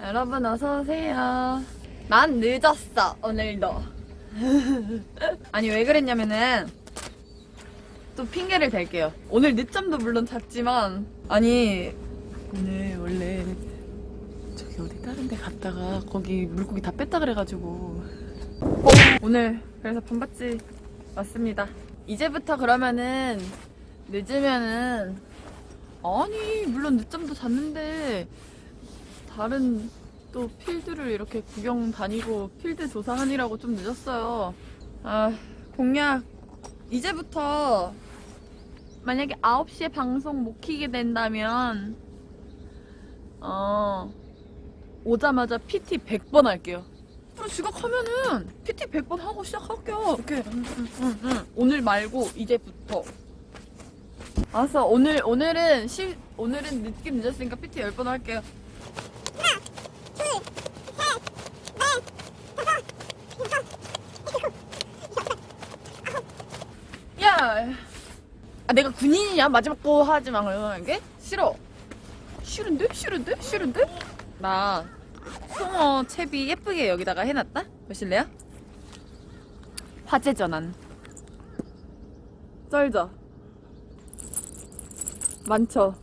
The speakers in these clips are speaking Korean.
여러분 어서 오세요. 난 늦었어 오늘도. 아니 왜 그랬냐면은 또 핑계를 댈게요. 오늘 늦잠도 물론 잤지만 아니 오늘 원래 저기 어디 다른 데 갔다가 거기 물고기 다 뺐다 그래가지고 오늘 그래서 반바지 왔습니다. 이제부터 그러면은 늦으면은 아니 물론 늦잠도 잤는데 다른 또 필드를 이렇게 구경 다니고 필드 조사하느라고 좀 늦었어요. 아 공약 이제부터 만약에 9시에 방송 못 키게 된다면 어 오자마자 PT 100번 할게요. 그럼 지각하면은 PT 100번 하고 시작할게요. 응, 응, 응, 응. 오늘 말고 이제부터. 알았어 오늘 오늘은 시 오늘은 늦게 늦었으니까 PT 10번 할게요. 야, 아, 내가 군인이냐 마지막 거 하지 마 그러는 게 싫어. 싫은데 싫은데 싫은데? 나 송어 채비 예쁘게 여기다가 해놨다. 보실래요? 화재 전환. 쩔죠? 많죠?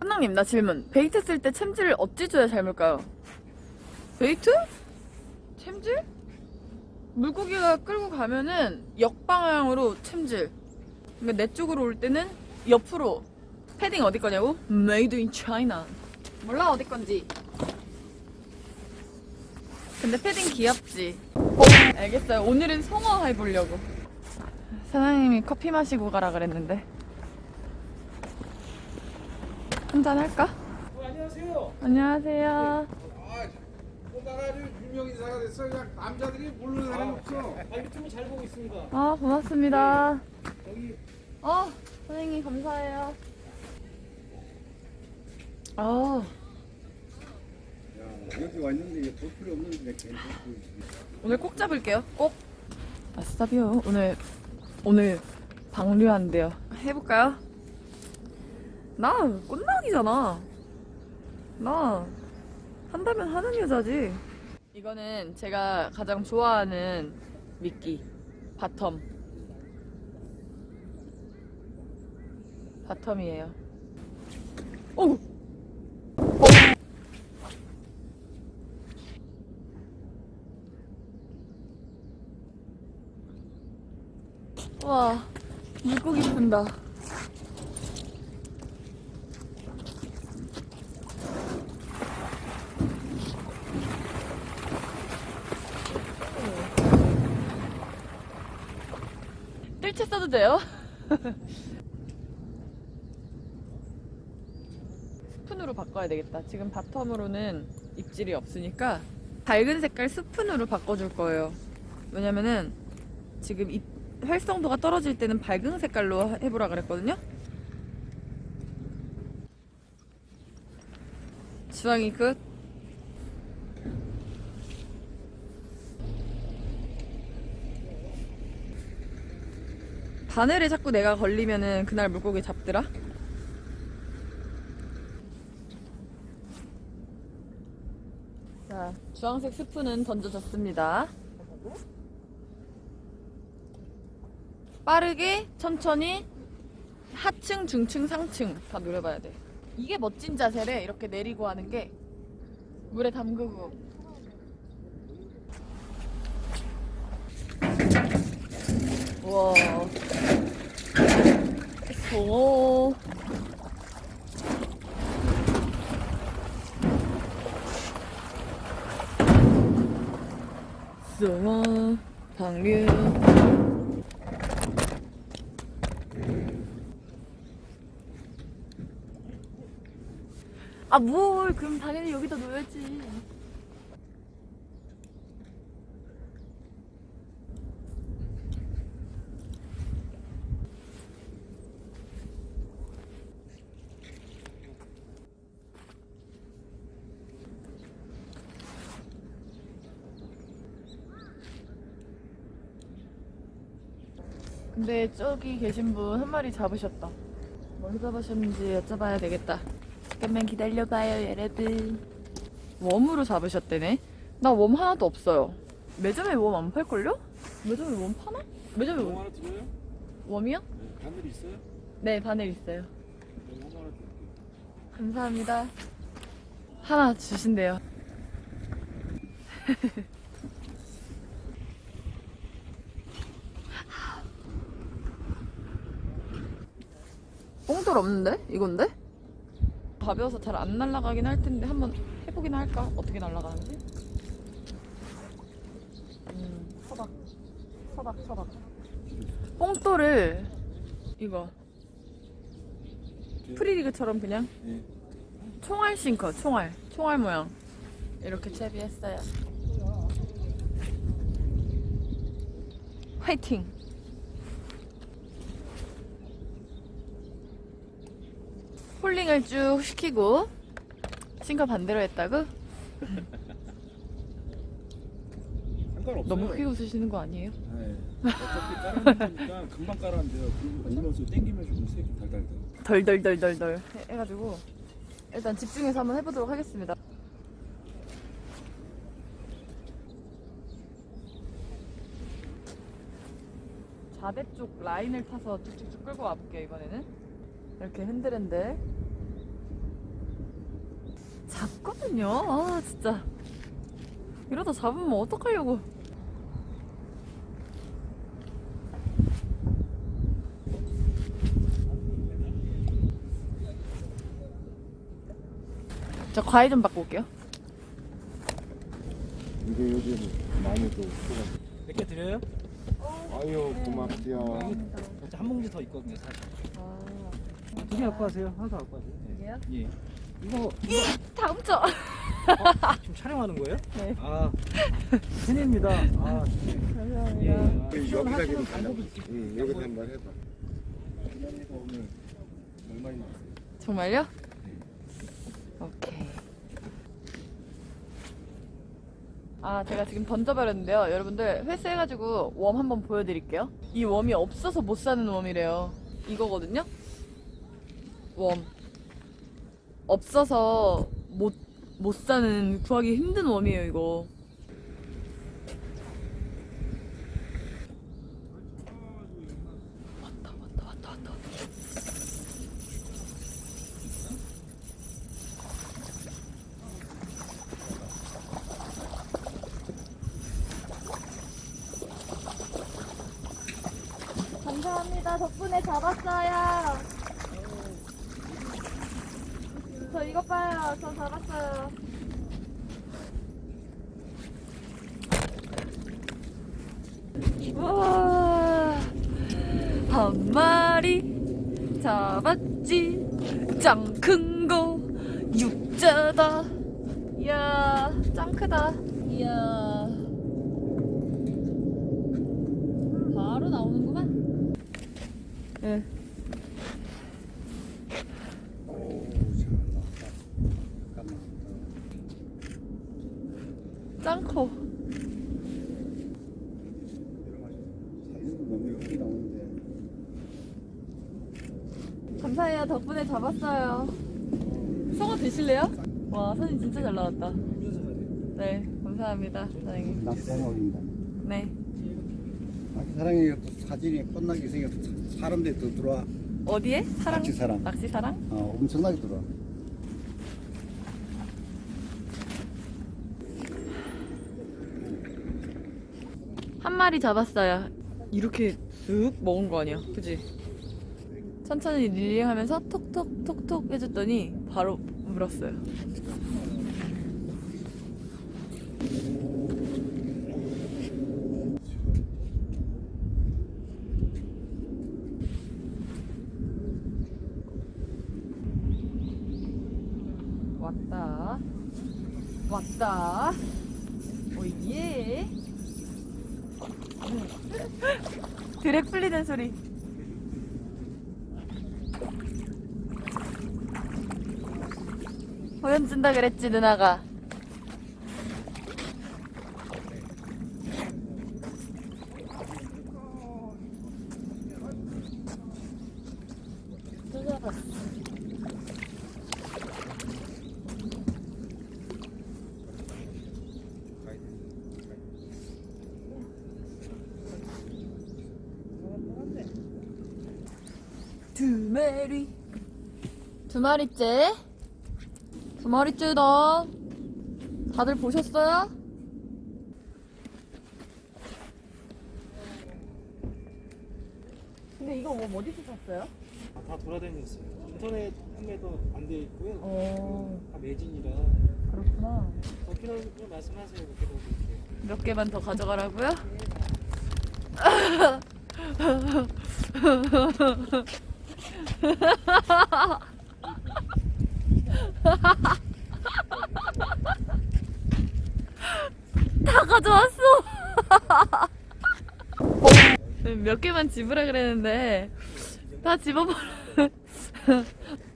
한낭님 나 질문 베이트 쓸 때 챔질을 어찌 줘야 잘 물까요? 베이트? 챔질? 물고기가 끌고 가면은 역방향으로 챔질 그러니까 내 쪽으로 올 때는 옆으로 패딩 어디 거냐고? Made in China 몰라 어디 건지 근데 패딩 귀엽지? 알겠어요 오늘은 송어 해보려고 사장님이 커피 마시고 가라 그랬는데 한잔 할까? 어, 안녕하세요. 안녕하세요 아, 오다가 아주 유명 인사가 됐어. 그냥 남자들이 모르는 사람이 없어. 아, 유튜브 잘 보고 있습니다. 아 고맙습니다 여기 어, 선생님 감사해요. 아, 야, 여기 왔는데 이게 볼 필요 없는데 괜찮고. 오늘 꼭 잡을게요. 꼭. 아싸비요. 오늘 오늘 방류한대요. 해볼까요? 나 꽃나기잖아. 나 한다면 하는 여자지. 이거는 제가 가장 좋아하는 미끼 바텀. 바텀이에요. 오. 와, 물고기 푼다. 써도 돼요? 스푼으로 바꿔야 되겠다. 지금 바텀으로는 입질이 없으니까 밝은 색깔 스푼으로 바꿔줄 거예요. 왜냐면은 지금 입 활성도가 떨어질 때는 밝은 색깔로 해보라 그랬거든요. 주황이 끝. 바늘에 자꾸 내가 걸리면은 그날 물고기 잡더라. 자, 주황색 스푼은 던져졌습니다. 빠르게 천천히 하층, 중층, 상층 다 노려봐야 돼. 이게 멋진 자세래. 이렇게 내리고 하는 게 물에 담그고. 우와. 오. 쏘아 방류. 아, 뭘. 그럼 당연히 여기다 놓여야지. 근데 저기 계신 분 한 마리 잡으셨다. 뭘 잡으셨는지 여쭤봐야 되겠다. 잠깐만 기다려봐요, 여러분. 웜으로 잡으셨대네. 나 웜 하나도 없어요. 매점에 웜 안 팔걸요? 매점에 웜 파나? 매점에 뭐 웜, 하나 드려요? 웜이요? 네, 바늘 있어요? 네, 바늘 있어요. 네, 뭐 하나 드릴게요. 감사합니다. 하나 주신대요. 뽕돌 없는데? 이건데? 가벼워서 잘 안 날아가긴 할 텐데 한번 해보긴 할까? 어떻게 날아가는지? 음, 서박, 서박, 서박. 뽕돌을 이거 프리리그처럼 그냥 네. 총알 싱커, 총알, 총알 모양 이렇게 채비했어요. 화이팅! 홀링을 쭉 시키고 싱커 반대로 했다고? 상관없어요. 너무 크게 웃으시는 거 아니에요? 네. 어차피 깔아놓은 거니까 금방 깔았는데요. 그리고 올려서 땡기면 좀 색이 달달달. 덜덜덜덜덜 해- 해가지고 일단 집중해서 한번 해보도록 하겠습니다. 좌대 쪽 라인을 타서 쭉쭉쭉 끌고 와볼게요 이번에는 이렇게 흔들흔들 잡거든요 아 진짜 이러다 잡으면 어떡하려고 저 과일 좀 바꿔 올게요 이게 요즘 많이 또몇개 드려요? 아유 고맙지요. 한 봉지 더 있거든요, 사실. 아, 두 개 갖고 가세요. 하나 더 갖고 가세요. 이게요? 예. 이거 다음 주 지금 촬영하는 거예요? 네. 아, 신입니다. 아, 감사합니다 예. 여기다 기름 방법이 있어요. 응 여기서 한번 해봐. 신입니다 오늘 얼마나 나왔어요? 정말요? 오케이. 아, 제가 지금 던져버렸는데요. 여러분들, 회수해가지고 웜 한번 보여드릴게요. 이 웜이 없어서 못 사는 웜이래요. 이거거든요? 웜. 없어서 못, 못 사는, 구하기 힘든 웜이에요, 이거. 감사합니다. 덕분에 잡았어요. 저 이거 봐요. 저 잡았어요. 와, 한 마리 잡았지. 짱 큰 거, 육자다. 이야, 짱 크다. 이야. 바로 나오는구만. 예. 짱커. 감사해요. 덕분에 잡았어요. 송어 드실래요? 와, 사진 진짜 잘 나왔다. 네, 감사합니다, 사장님. 낙상어입니다. 네. 사랑이 또 사진이 꽃나게 생겨서 사람들이 또 들어와. 어디에? 사랑? 낚시 사랑. 낚시 사랑? 어, 엄청나게 들어와. 한 마리 잡았어요. 이렇게 쓱 먹은 거 아니야? 그지? 천천히 릴링 하면서 톡톡 톡톡 해줬더니 바로 물었어요. 왔다. 왔다. 오예. 드랙 풀리는 소리. 보여준다 그랬지 누나가. 또 잡았어. 메리 두 마리째 두 마리째 다 다들 보셨어요? 근데 이거 뭐 어디서 샀어요? 아, 다 돌아다녔어요. 인터넷 판매도 안 돼 있고요. 어 다 매진이라. 그렇구나 더 필요하면 그냥 말씀하세요. 그렇게 넣어드릴게요. 몇 개만 더 가져가라고요? 다 가져왔어. 몇 개만 집으라 그랬는데 다 집어버려.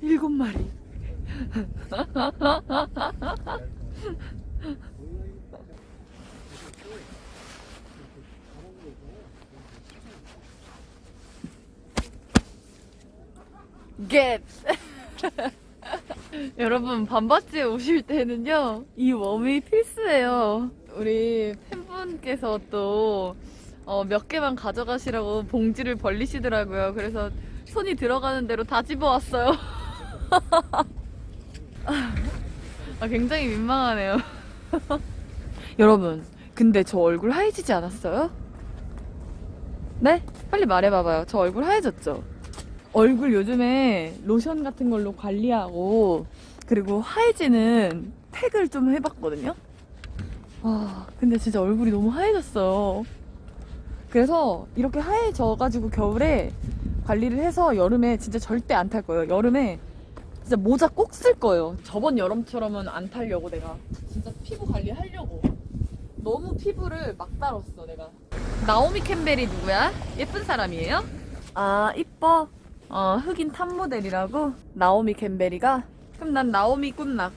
일곱 마리. 겟! 여러분 반바지에 오실 때는요 이 웜이 필수예요 우리 팬분께서 또 어, 몇 개만 가져가시라고 봉지를 벌리시더라고요 그래서 손이 들어가는 대로 다 집어왔어요 아, 굉장히 민망하네요 여러분 근데 저 얼굴 하얘지지 않았어요? 네? 빨리 말해봐봐요 저 얼굴 하얘졌죠? 얼굴 요즘에 로션 같은 걸로 관리하고 그리고 하얘지는 팩을 좀 해봤거든요. 아 근데 진짜 얼굴이 너무 하얘졌어요. 그래서 이렇게 하얘져가지고 겨울에 관리를 해서 여름에 진짜 절대 안 탈 거예요. 여름에 진짜 모자 꼭 쓸 거예요. 저번 여름처럼은 안 타려고 내가 진짜 피부 관리하려고 너무 피부를 막 달았어 내가. 나오미 캠벨이 누구야? 예쁜 사람이에요? 아 이뻐 어 흑인 탑 모델이라고? 나오미 캠벨이가? 그럼 난 나오미 꾼낙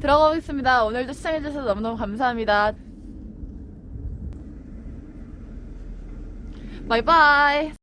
들어가보겠습니다. 오늘도 시청해주셔서 너무너무 감사합니다. 바이바이